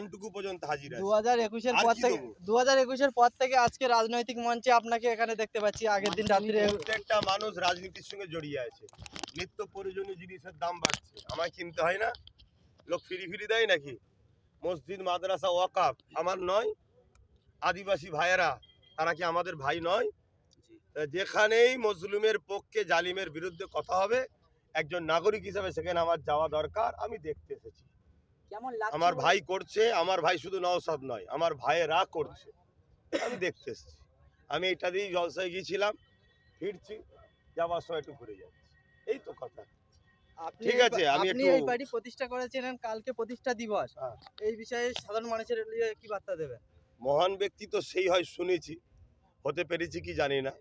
কানটুকু পর্যন্ত হাজির দু হাজার একুশের পর থেকে দু হাজার একুশের পর থেকে আজকে রাজনৈতিক মঞ্চে আপনাকে এখানে দেখতে পাচ্ছি আগের দিন রাত্রে প্রত্যেকটা মানুষ রাজনীতির সঙ্গে জড়িয়ে আছে। নিত্য প্রয়োজনীয় জিনিসের দাম বাড়ছে। আমায় কিনতে হয় না? লোক ফিরি ফিরি দেয় নাকি? মসজিদ মাদ্রাসা ওয়াকাফ আমার নয়। আদিবাসী ভাইয়েরা তারা কি আমাদের ভাই নয়? যেখানেই মজলুমের পক্ষে জালিমের বিরুদ্ধে কথা হবে একজন নাগরিক হিসাবে সেখানে আমার যাওয়া দরকার। আমি দেখতে এসেছি। আমার ভাই করছে আমার ভাই শুধু নওসাদ নয় আমার ভাইয়েরা করছে। আমি দেখতে এসেছি। আমি এটা দিয়েই জলসায় গিয়েছিলাম ফিরছি যাওয়ার সময় একটু ঘুরে যাচ্ছি। এই তো কথা। ঠিক আছে, আমি আপনি একটু- এই পার্টি প্রতিষ্ঠা করেছিলেন কালকে প্রতিষ্ঠা দিবস। হ্যাঁ। এই বিষয়ে সাধারণ মানুষের কি বার্তা দেবেন? মহান ব্যক্তি তো সেই হয় শুনেছি হতে পেরেছি কি জানি না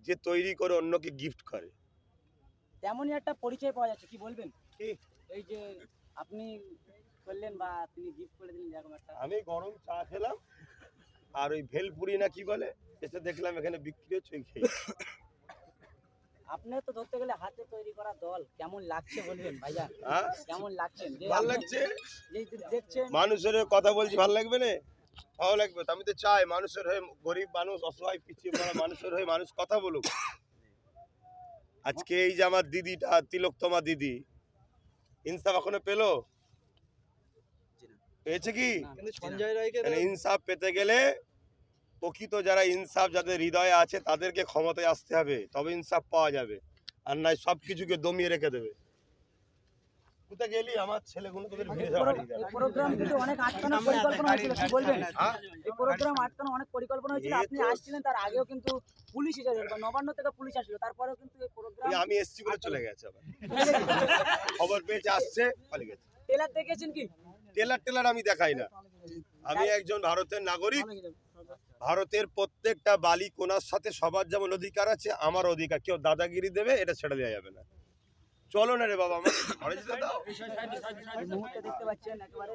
যে তৈরি করে অন্যকে গিফট করে। তেমনই একটা পরিচয় পাওয়া যাচ্ছে কি বলবেন? কি? এই যে আপনি করলেন বা তিনি গিফট করে দিলেন এরকম একটা আমি গরম চা খেলাম আর ওই ভেলপুরি না কি বলে এসে দেখলাম এখানে বিক্রি হচ্ছে ওই খেয়ে। আপনার তো ধরতে গেলে হাতে তৈরি করা দল কেমন লাগছে বলবেন হ্যাঁ? কেমন লাগছেন ভালো লাগছে? দেখছেন মানুষের হয়ে কথা বলছি ভালো লাগবে না? ভালো লাগবে আমি তো চাই মানুষের হয়ে গরিব মানুষ অসহায় পিছিয়ে পড়া মানুষের হয়ে মানুষ কথা বলুক। আজকে এই যে আমার দিদিটা তিলোত্তমা দিদি ইনসাফ এখনও পেল? পেয়েছে কি? সঞ্জয় রায়কে ইনসাফ পেতে গেলে প্রকৃত যারা ইনসাফ যাদের হৃদয়ে আছে তাদেরকে ক্ষমতায় আসতে হবে। তবে ইনসাফ পাওয়া যাবে। আর নাই সব কিছুকে দমিয়ে রেখে দেবে। কোথায় গেলি? আমার ছেলেগুলো তোদের ভিড়ে এই যাওয়া প্রো- এই প্রোগ্রাম কিন্তু অনেক আটকানোর পরিকল্পনা হয়েছিল কি বলবেন? হ্যাঁ? এই প্রোগ্রাম আটকানো অনেক পরিকল্পনা হয়েছিল। আপনি আসছিলেন তার আগেও কিন্তু পুলিশ নবান্ন থেকে পুলিশ তারপরেও কিন্তু এই প্রোগ্রাম আমি এসছি বলে চলে গেছে আবার। খবর পেয়েছে আসছে পালিয়ে গেছে। টেলার দেখেছেন কি? টেলার টেলার আমি দেখাই না। আমি একজন ভারতের নাগরিক। ভারতের প্রত্যেকটা বালি কোনার সাথে সবার যেমন অধিকার আছে, আমার অধিকার। কেউ দাদাগিরি দেবে, এটা ছেড়ে দেওয়া যাবে না। চলো না রে বাবা আমার দেখতে পাচ্ছেন একেবারে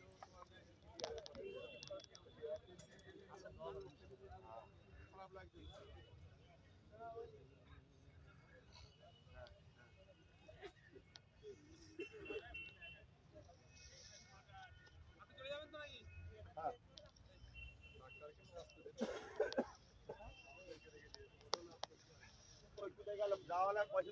যাওয়ালার পয়সা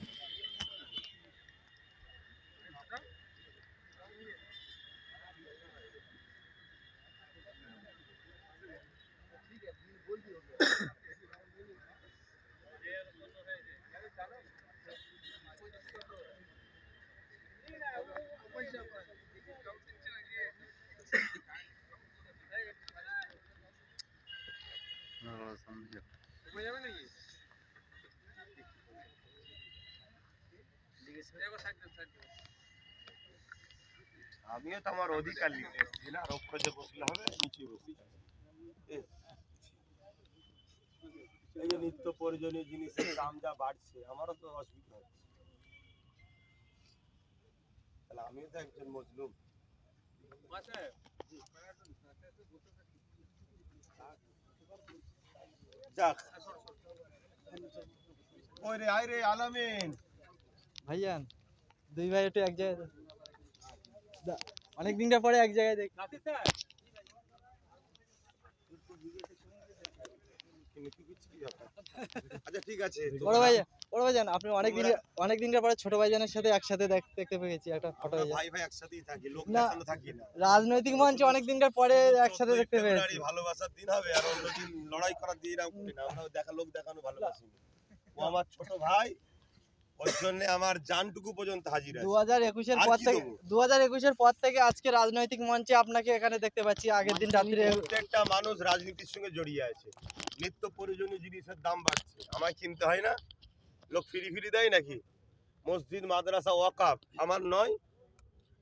আমিও তো আমার অধিকার নিতে এসেছি। না রক্ষতে বসলে হবে নিচে এই যে নিত্য প্রয়োজনীয় জিনিসের দাম যা বাড়ছে আমারও তো অসুবিধা হচ্ছে। তাহলে আমিও তো একজন মজলুম। যাক। ওই রে আয় রে আলামিন। ভাইয়ান দুই ভাই একটু এক জায়গায় অনেক দিনটা পরে এক জায়গায় দেখ আচ্ছা ঠিক আছে। বড় ভাই বড় ভাইজান আপনি অনেক দিন অনেক দিনটা পরে ছোট ভাইজানের সাথে একসাথে দেখতে পেয়েছি একটা ফটো ভাই ভাই একসাথেই থাকি লোক না। দেখানো থাকি না। রাজনৈতিক মঞ্চে অনেক দিনকার পরে একসাথে দেখতে পেয়েছি। ভালোবাসার দিন হবে আর অন্য দিন লড়াই করার দিন আমরা দেখা লোক দেখানো ভালোবাসি ও আমার ছোট ভাই ওর জন্য আমার জানটুকু পর্যন্ত হাজির আছে। দু হাজার একুশের পর থেকে? দু হাজার একুশের পর থেকে আজকে রাজনৈতিক মঞ্চে আপনাকে এখানে দেখতে পাচ্ছি আগের দিন রাত্রে প্রত্যেকটা মানুষ রাজনীতির সঙ্গে জড়িয়ে আছে। নিত্য প্রয়োজনীয় জিনিসের দাম বাড়ছে। আমায় কিনতে হয় না? লোক ফিরি ফিরি দেয় নাকি? মসজিদ মাদ্রাসা ওয়াকাফ আমার নয়।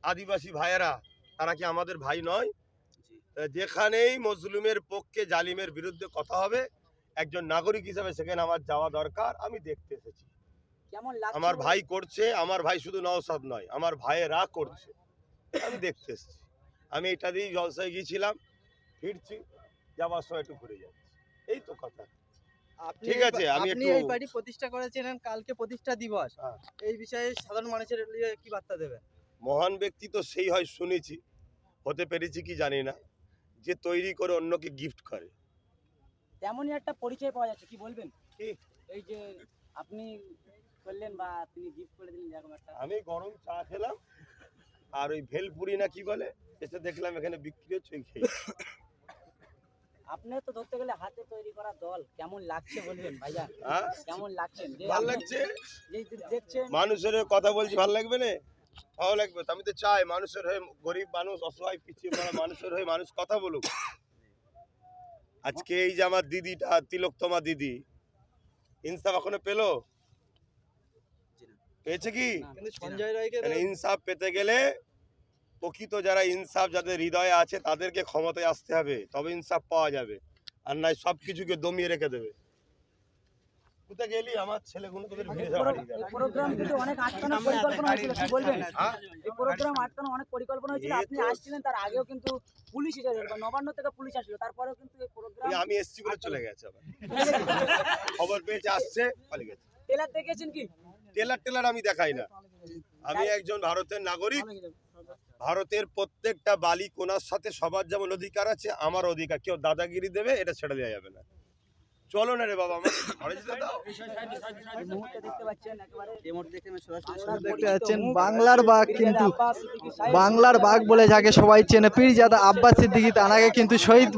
আদিবাসী ভাইয়েরা তারা কি আমাদের ভাই নয়? যেখানেই মজলুমের পক্ষে জালিমের বিরুদ্ধে কথা হবে একজন নাগরিক হিসেবে সেখানে আমার যাওয়া দরকার আমি দেখতে এসেছি। আমার ভাই করছে আমার ভাই শুধু নওসাদ নয় আমার ভাইয়েরা করছে। আমি দেখতে এসেছি। আমি এটা দিয়েই জলসায় গিয়েছিলাম ফিরছি যাওয়ার সময় একটু ঘুরে যাচ্ছি। এই তো কথা। ঠিক আছে, আমি আপনি এই পার্টি প্রতিষ্ঠা করেছিলেন কালকে প্রতিষ্ঠা দিবস। হ্যাঁ। এই বিষয়ে সাধারণ মানুষের কি বার্তা দেবেন? মহান ব্যক্তি তো সেই হয় শুনেছি হতে পেরেছি কি জানি না যে তৈরি করে অন্যকে গিফট করে। তেমনই একটা পরিচয় পাওয়া যাচ্ছে কি বলবেন? এই যে আপনি করলেন বা তিনি গিফট করে দিলেন এরকম একটা আমি গরম চা খেলাম আর ওই ভেলপুরি না কি বলে এসে দেখলাম এখানে বিক্রি হচ্ছে খেয়ে। তো ধরতে গেলে হাতে তৈরি করা দল কেমন লাগছে বলবেন হ্যাঁ? কেমন লাগছেন যে ভালো লাগছে? দেখছেন মানুষের কথা বলছি ভালো লাগবে না? ভালো লাগবে আমি তো চাই মানুষের হয়ে গরিব মানুষ অসহায় পিছিয়ে পড়া মানুষের হয়ে মানুষ কথা বলুক। আজকে এই যে আমার দিদিটা তিলোত্তমা দিদি ইনসাফ এখনও পেল? পেয়েছে কি? সঞ্জয় রায়কে ইনসাফ পেতে গেলে প্রকৃত যারা ইনসাফ যাদের হৃদয়ে আছে তাদেরকে ক্ষমতায় আসতে হবে। তবে ইনসাফ পাওয়া যাবে। আর নাই সব কিছুকে দমিয়ে রেখে দেবে। কোথায় গেলি? আমার ছেলেগুলো তোদের ভিড়ে প্রোগ্রাম কিন্তু অনেক আটকানোর পরিকল্পনা হয়েছিল কি বলবেন? হ্যাঁ? এই প্রোগ্রাম আটকানো অনেক পরিকল্পনা হয়েছিল। আপনি আসছিলেন তার আগেও কিন্তু পুলিশ এসেছিল নবান্ন থেকে পুলিশ আসছিল তারপরেও কিন্তু এই প্রোগ্রাম আমি এসছি বলে চলে গেছে আবার। খবর পেয়েছে আসছে পালিয়ে গেছে। টেলার দেখেছেন কি? টেলার টেলার আমি দেখাই না। আমি একজন ভারতের নাগরিক। ভারতের প্রত্যেকটা বালি কোনার সাথে সবার যেমন অধিকার আছে আমার অধিকার। কেউ দাদাগিরি দেবে এটা ছেড়ে দেওয়া যাবে না। চলো না রে বাবা আমার ঘরে যেতে দাও। দেখতে পাচ্ছেন বাংলার বাঘ কিন্তু বাংলার বাঘ বলে যাকে সবাই চেনে পীরজাদা আব্বাস সিদ্দিকী তানাকে কিন্তু শহীদ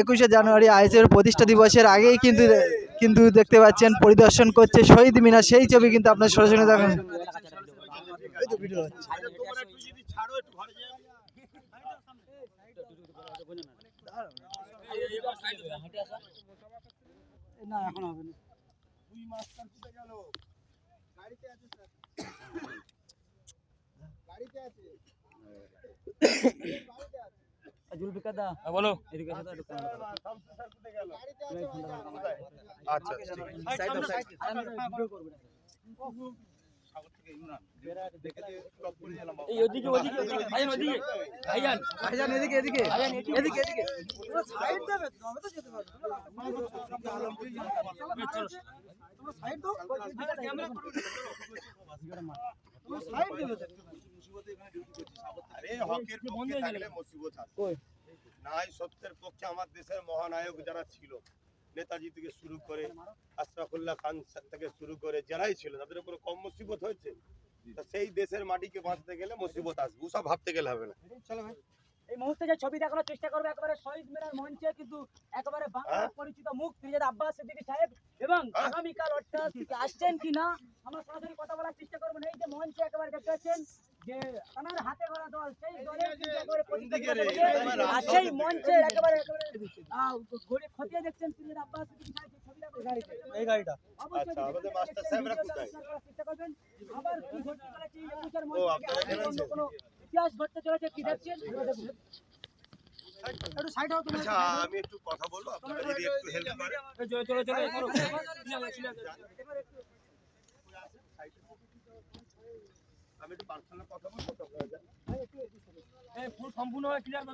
একুশে জানুয়ারি আইসের প্রতিষ্ঠা দিবসের আগেই কিন্তু কিন্তু দেখতে পাচ্ছেন পরিদর্শন করছে শহীদ মিনার সেই ছবি কিন্তু আপনার সরাসরি দেখেন এই তো ভিডিও হচ্ছে। তোমরা একটু যদি ছাড়ো একটু ঘরে যাও না এখন হবে না জুলফিকার দা বলো এদিকে ঠিক আছে। এদিকে এদিকে আরে হকের পক্ষে থাকলে মুসিবত আসে কই? নাই সত্যের পক্ষে আমার দেশের মহানায়ক যারা ছিল নেতাজি থেকে শুরু করে আশরাফুল্লাহ খান থেকে শুরু করে যারাই ছিল তাদের উপরে কম মুসিবত হয়েছে। সেই দেশের মাটিকে বাঁচতে গেলে মুসিবত আসবে। ওসব ভাবতে গেলে হবে না। এই মুহূর্তে যে ছবি দেখানোর চেষ্টা করবে একেবারে শহীদ মিনার মঞ্চে কিন্তু একেবারে বাংলার হ্যাঁ? পরিচিত মুখ ফিরিজাদ আব্বাস সিদ্দিকী সাহেব এবং হ্যাঁ? আগামীকাল অর্থাৎ আসছেন কিনা আমরা সরাসরি কথা বলার চেষ্টা করব। এই যে মঞ্চে একেবারে দেখতে পাচ্ছেন যে তার হাতে গড়া দল সেই দলের কিন্তু একেবারে পরিচিত দিকে রে? রয়েছে। আর সেই মঞ্চে একেবারে একেবারে ঘুরে খতিয়ে দেখছেন ফিরিজাদ আব্বাস সিদ্দিকী সাহেব সেই ছবিটা করে গাড়িতে এই গাড়িটা আচ্ছা, আমাদের মাস্টার সাহেবরা কোথায়? চেষ্টা করবেন। আবার কি ঘটতে চলেছে এই একুশের মঞ্চে, আপনারা আগামী এখানে অন্য আছেন? কোনো ইতিহাস ঘটতে চলেছে কি দেখছেন একটু সাইড হও তুমি আচ্ছা আমি একটু কথা বলব আপনারা যদি একটু হেল্প করেন চলো চলো চলো আমি একটু পার্সোনাল কথা বলব আপনারা যান। সম্পূর্ণ ক্লিয়ার